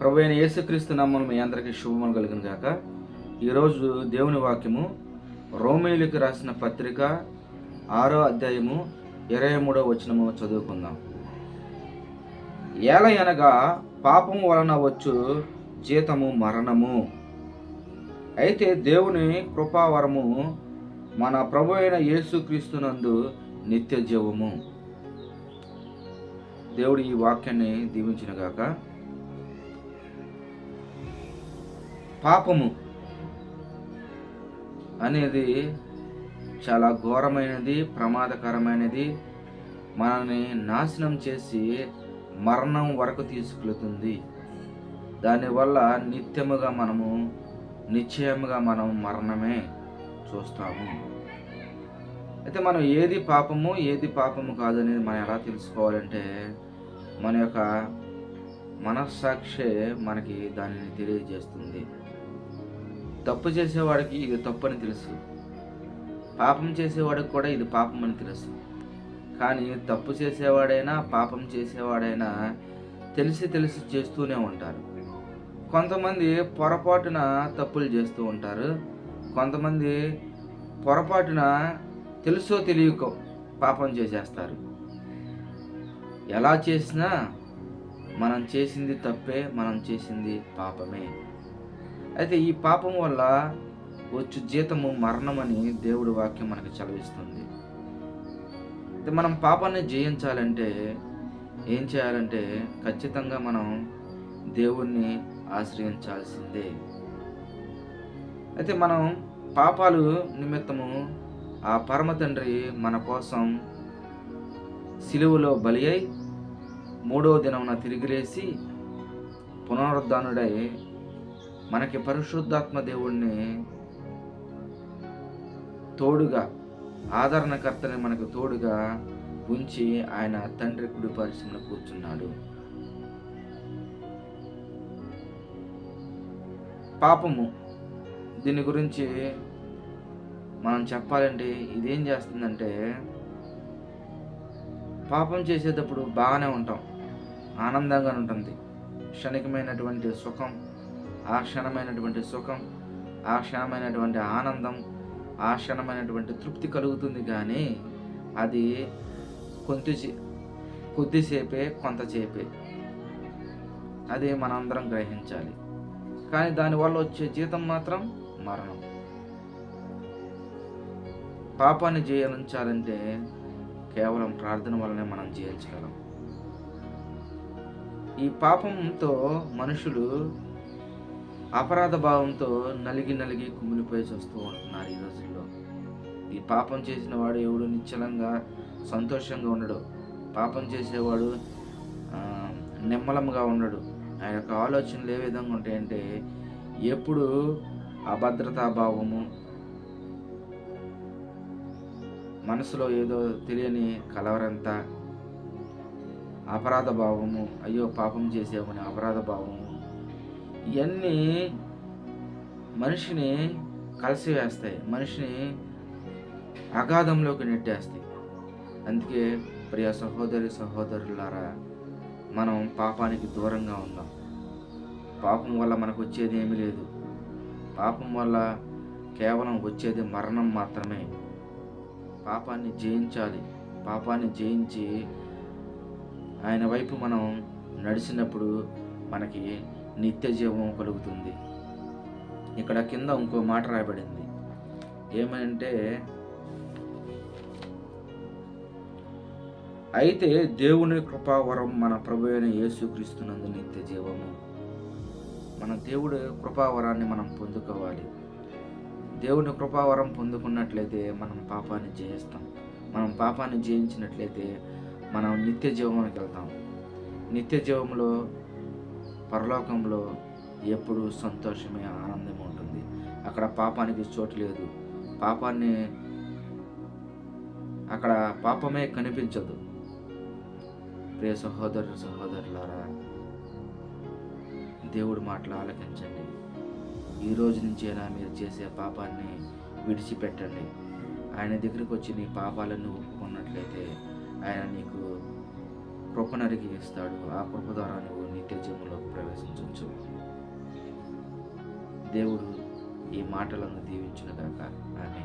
ప్రభు అయిన యేసుక్రీస్తు నామం మీ అందరికీ శుభములు కలిగిన కాక ఈరోజు దేవుని వాక్యము రోమేలికి రాసిన పత్రిక ఆరో అధ్యాయము ఇరవై మూడో వచనము చదువుకుందాం. ఏల అనగా పాపము వలన వచ్చు జీతము మరణము. అయితే దేవుని కృపావరము మన ప్రభు అయిన యేసుక్రీస్తునందు నిత్య జీవము. దేవుడు ఈ వాక్యాన్ని దీవించిన గాక. పాపము అనేది చాలా ఘోరమైనది ప్రమాదకరమైనది. మనల్ని నాశనం చేసి మరణం వరకు తీసుకెళుతుంది. దానివల్ల నిత్యముగా మనము నిశ్చయముగా మనం మరణమే చూస్తాము. అయితే మనం ఏది పాపము ఏది పాపము కాదనేది మనం ఎలా తెలుసుకోవాలంటే మన యొక్క మనస్సాక్షే మనకి దానిని తెలియజేస్తుంది. తప్పు చేసేవాడికి ఇది తప్పు అని తెలుసు. పాపం చేసేవాడికి కూడా ఇది పాపం అని తెలుసు. కానీ తప్పు చేసేవాడైనా పాపం చేసేవాడైనా తెలిసి తెలిసి చేస్తూనే ఉంటారు. కొంతమంది పొరపాటున తప్పులు చేస్తూ ఉంటారు. కొంతమంది పొరపాటున తెలుసో తెలియకో పాపం చేసేస్తారు. ఎలా చేసినా మనం చేసింది తప్పే మనం చేసింది పాపమే. అయితే ఈ పాపం వల్ల వచ్చు జీతము మరణమని దేవుడి వాక్యం మనకు చదివిస్తుంది. అయితే మనం పాపాన్ని జయించాలంటే ఏం చేయాలంటే ఖచ్చితంగా మనం దేవుణ్ణి ఆశ్రయించాల్సిందే. అయితే మనం పాపాలు నిమిత్తము ఆ పరమ తండ్రి మన కోసం సిలువలో బలి అయి మూడో దినమున తిరిగి లేచి పునరుద్ధానుడై మనకి పరిశుద్ధాత్మ దేవుణ్ణి తోడుగా ఆదరణకర్తని మనకు తోడుగా ఉంచి ఆయన తండ్రి కుడి పరిశ్రమలో కూర్చున్నాడు. పాపము దీని గురించి మనం చెప్పాలంటే ఇదేం చేస్తుందంటే పాపం చేసేటప్పుడు బాగానే ఉంటాం ఆనందంగా ఉంటుంది క్షణికమైనటువంటి సుఖం ఆ క్షణమైనటువంటి సుఖం ఆ క్షణమైనటువంటి ఆనందం ఆ క్షణమైనటువంటి తృప్తి కలుగుతుంది కానీ అది కొంత కొద్దిసేపే కొంతసేపే అది మనందరం గ్రహించాలి. కానీ దానివల్ల వచ్చే జీతం మాత్రం మరణం. పాపాన్ని జయించాలంటే కేవలం ప్రార్థన వల్లనే మనం జయించగలం. ఈ పాపంతో మనుషులు అపరాధ భావంతో నలిగి నలిగి కుమిలిపోయి చూస్తూ ఉంటున్నారు ఈ రోజుల్లో. ఈ పాపం చేసిన వాడు ఎవడు? నిశ్చలంగా సంతోషంగా ఉండడు. పాపం చేసేవాడు నిమ్మలంగా ఉండడు. ఆయన యొక్క ఆలోచనలు ఏ విధంగా ఉంటాయంటే ఎప్పుడు అభద్రతా భావము మనసులో ఏదో తెలియని కలవరంతా అపరాధ భావము అయ్యో పాపం చేసామని అపరాధ భావము ఇవన్నీ మనిషిని కలిసివేస్తాయి మనిషిని అగాధంలోకి నెట్టేస్తాయి. అందుకే ప్రియ సహోదరి సహోదరులారా మనం పాపానికి దూరంగా ఉందాం. పాపం వల్ల మనకు వచ్చేది ఏమీ లేదు. పాపం వల్ల కేవలం వచ్చేది మరణం మాత్రమే. పాపాన్ని జయించాలి. పాపాన్ని జయించి ఆయన వైపు మనం నడిచినప్పుడు మనకి నిత్య జీవం కలుగుతుంది. ఇక్కడ కింద ఇంకో మాట రాయబడింది. ఏమంటే అయితే దేవుని కృపావరం మన ప్రభు అయిన యేసుక్రీస్తునందు నిత్య జీవము. మన దేవుడి కృపావరాన్ని మనం పొందుకోవాలి. దేవుని కృపావరం పొందుకున్నట్లయితే మనం పాపాన్ని జయిస్తాం. మనం పాపాన్ని జయించినట్లయితే మనం నిత్య జీవానికి వెళ్తాం. నిత్య జీవంలో పరలోకంలో ఎప్పుడు సంతోషమే ఆనందం ఉంటుంది. అక్కడ పాపానికి చోటు లేదు. పాపాన్ని అక్కడ పాపమే కనిపించదు. ప్రియ సహోదరు సహోదరులారా దేవుడు మాటలు ఆలకించండి. ఈ రోజు అయినా మీరు చేసే పాపాన్ని విడిచిపెట్టండి. ఆయన దగ్గరికి వచ్చి నీ పాపాలను ఒప్పుకున్నట్లయితే ఆయన నీకు కృపనరిగి ఇస్తాడు ఆ కృప ద్వారా నువ్వు నిత్య జీవంలోకి ప్రశంసించు దేవుడు ఈ మాటలను దీవించునుగాక. ఆమె